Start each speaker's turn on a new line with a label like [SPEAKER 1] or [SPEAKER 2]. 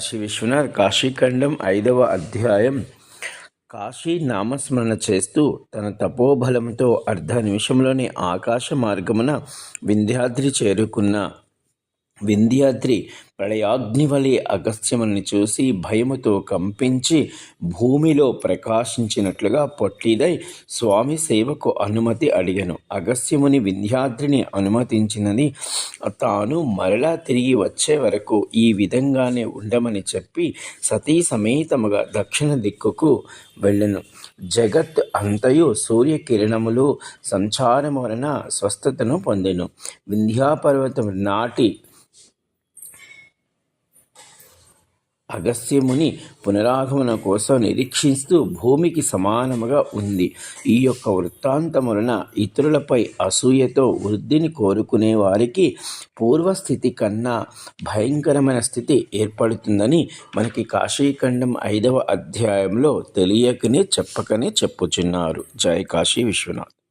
[SPEAKER 1] శ్రీ విశ్వనాథ్ కాశీఖండం ఐదవ అధ్యాయం. కాశీ నామస్మరణ చేస్తూ తన తపోబలంతో అర్ధ నిమిషంలోని ఆకాశ మార్గమున వింధ్యాద్రి చేరుకున్న వింధ్యాద్రి ప్రళయాగ్నివలే అగస్త్యముని చూసి భయముతో కంపించి భూమిలో ప్రకాశించినట్లుగా పొట్లిదై స్వామి సేవకు అనుమతి అడిగను. అగస్త్యముని వింధ్యాద్రిని అనుమతించినని తాను మరలా తిరిగి వచ్చే వరకు ఈ విధంగానే ఉండమని చెప్పి సతీ సమేతముగా దక్షిణ దిక్కుకు వెళ్ళను. జగత్ అంతయు సూర్యకిరణములు సంచారము వలన స్వస్థతను పొందెను. వింధ్యాపర్వతం నాటి అగస్త్యముని పునరాగమన కోసం నిరీక్షిస్తూ భూమికి సమానముగా ఉంది. ఈ యొక్క వృత్తాంతం వలన ఇతరులపై అసూయతో వృద్ధిని కోరుకునే వారికి పూర్వస్థితి కన్నా భయంకరమైన స్థితి ఏర్పడుతుందని మనకి కాశీఖండం ఐదవ అధ్యాయంలో తెలియకనే చెప్పకనే చెప్పుచున్నారు. జయ కాశీ విశ్వనాథ్.